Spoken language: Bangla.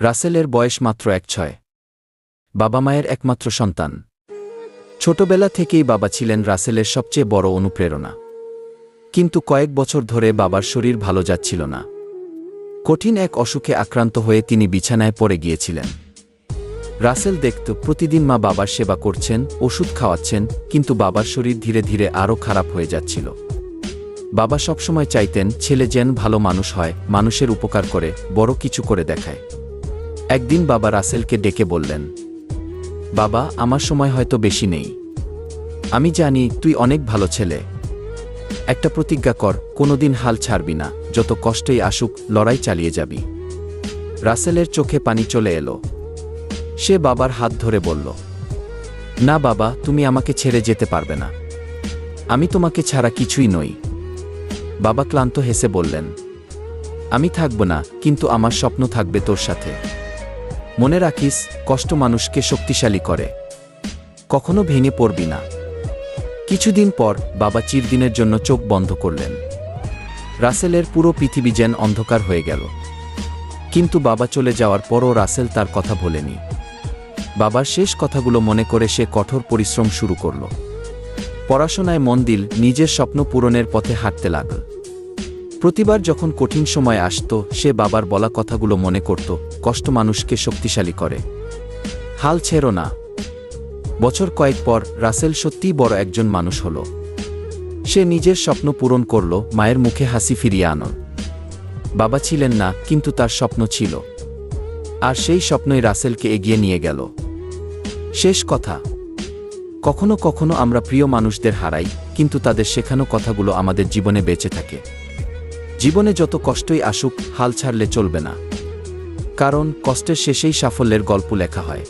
রাসেলের বয়স মাত্র এক ছয়। বাবা মায়ের একমাত্র সন্তান। ছোটবেলা থেকেই বাবা ছিলেন রাসেলের সবচেয়ে বড় অনুপ্রেরণা। কিন্তু কয়েক বছর ধরে বাবার শরীর ভালো যাচ্ছিল না। কঠিন এক অসুখে আক্রান্ত হয়ে তিনি বিছানায় পড়ে গিয়েছিলেন। রাসেল দেখত, প্রতিদিন মা বাবার সেবা করছেন, ওষুধ খাওয়াচ্ছেন, কিন্তু বাবার শরীর ধীরে ধীরে আরও খারাপ হয়ে যাচ্ছিল। বাবা সবসময় চাইতেন, ছেলে যেন ভালো মানুষ হয়, মানুষের উপকার করে, বড় কিছু করে দেখায়। একদিন বাবা রাসেলকে ডেকে বললেন, বাবা, আমার সময় হয়তো বেশি নেই। আমি জানি তুই অনেক ভালো ছেলে। একটা প্রতিজ্ঞা কর, কোনোদিন হাল ছাড়বি না। যত কষ্টেই আসুক, লড়াই চালিয়ে যাবি। রাসেলের চোখে পানি চলে এলো। সে বাবার হাত ধরে বলল, না বাবা, তুমি আমাকে ছেড়ে যেতে পারবে না। আমি তোমাকে ছাড়া কিছুই নই। বাবা ক্লান্ত হেসে বললেন, আমি থাকব না, কিন্তু আমার স্বপ্ন থাকবে তোর সাথে। মনে রাখিস, কষ্ট মানুষকে শক্তিশালী করে। কখনো ভেঙে পড়বি না। কিছুদিন পর বাবা চিরদিনের জন্য চোখ বন্ধ করলেন। রাসেলের পুরো পৃথিবী যেন অন্ধকার হয়ে গেল। কিন্তু বাবা চলে যাওয়ার পরও রাসেল তার কথা ভোলেনি বাবার শেষ কথাগুলো মনে করে সে কঠোর পরিশ্রম শুরু করল। পড়াশোনায় মন দিল, নিজের স্বপ্ন পূরণের পথে হাঁটতে লাগল। প্রতিবার যখন কঠিন সময় আসত, সে বাবার বলা কথাগুলো মনে করত, কষ্ট মানুষকে শক্তিশালী করে। হাল ছেড়ো না। বছর কয়েক পর রাসেল সত্যিই বড় একজন মানুষ হল। সে নিজের স্বপ্ন পূরণ করল, মায়ের মুখে হাসি ফিরিয়ে আনল বাবা ছিলেন না, কিন্তু তার স্বপ্ন ছিল। আর সেই স্বপ্নই রাসেলকে এগিয়ে নিয়ে গেল। শেষ কথা। কখনো কখনো আমরা প্রিয় মানুষদের হারাই, কিন্তু তাদের শেখানো কথাগুলো আমাদের জীবনে বেঁচে থাকে। জীবনে যত কষ্টই আসুক, হাল ছাড়লে চলবে না। কারণ কষ্টের শেষেই সাফল্যের গল্প লেখা হয়।